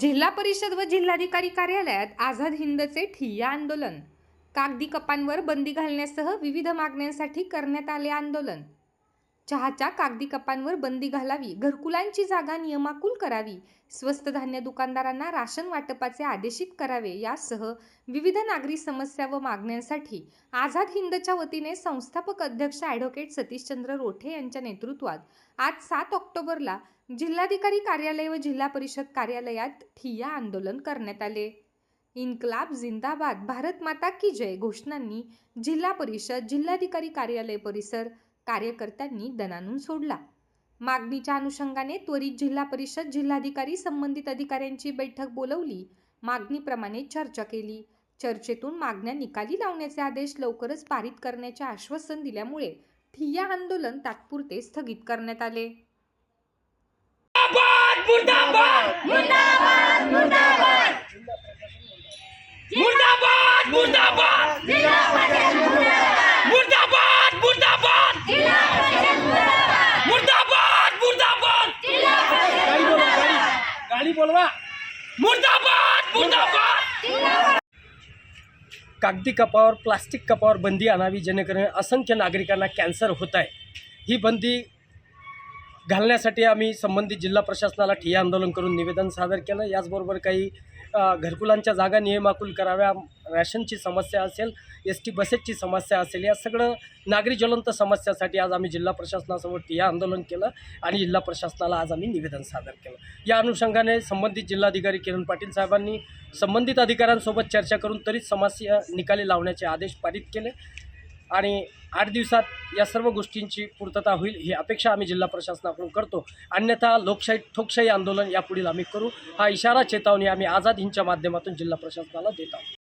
जिल्हा परिषद व जिल्हाधिकारी कार्यालयात आझाद हिंदचे ठिय्या आंदोलन कागदी कपांवर बंदी घालण्यासह विविध मागण्यांसाठी करण्यात आले आंदोलन. चहाच्या कागदी कपांवर बंदी घालावी घरकुलांची जागा नियमाकुल करावी स्वस्त धान्य दुकानदारांना राशन वाटपाचे आदेशित करावे यासह विविध नागरी समस्या व मागण्यांसाठी आझाद हिंदच्या वतीने संस्थापक अध्यक्ष ॲडव्होकेट सतीशचंद्र रोठे यांच्या नेतृत्वात आज सात ऑक्टोबरला जिल्हाधिकारी कार्यालय व जिल्हा परिषद कार्यालयात ठिय्या आंदोलन करण्यात आले. इन्कलाब जिंदाबाद भारत माता की जय घोषणांनी जिल्हा परिषद जिल्हाधिकारी कार्यालय परिसर कार्यकर्त्यांनी दणानून सोडला. मागणीच्या अनुषंगाने त्वरित जिल्हा परिषद जिल्हाधिकारी संबंधित अधिकाऱ्यांची बैठक बोलवली. मागणीप्रमाणे चर्चा केली. चर्चेतून मागण्या निकाली लावण्याचे आदेश लवकरच पारित करण्याचे आश्वासन दिल्यामुळे ठिय्या आंदोलन तात्पुरते स्थगित करण्यात आले. मुर्दाबाद! मुर्दाबाद मुर्दाबाद मुर्दाबाद मुर्दाबाद मुर्दाबाद गाडी बोलवा. मुर्दाबाद मुर्दाबाद! कागदी कपावर प्लास्टिक कपावर बंदी आणावी जेणेकरून असंख्य नागरिकांना कॅन्सर होत आहे. ही बंदी घालण्यासाठी आम्ही संबंधित जिल्हा प्रशासनाला ठिय्या आंदोलन करून निवेदन सादर केलं. याचबरोबर काही घरकुलांच्या जागा नियमाकुल कराव्या रॅशनची समस्या असेल एस टी बसेसची समस्या असेल या सगळं नागरी ज्वलंत समस्यासाठी आज आम्ही जिल्हा प्रशासनासमोर ठिय्या आंदोलन केलं आणि जिल्हा प्रशासनाला आज आम्ही निवेदन सादर केलं. या अनुषंगाने संबंधित जिल्हाधिकारी किरण पाटील साहेबांनी संबंधित अधिकाऱ्यांसोबत चर्चा करून त्वरित समस्या निकाली लावण्याचे आदेश पारित केले. आणि आठ दिवसात या सर्व गोष्टींची पूर्तता होईल ही अपेक्षा आम्ही जिल्हा प्रशासनाकडून करतो. अन्यथा लोकशाही ठोकशाही आंदोलन यापुढील आम्ही करू. हा इशारा चेतावणी आम्ही आझाद हिंदच्या माध्यमातून जिल्हा प्रशासनाला देत आहोत.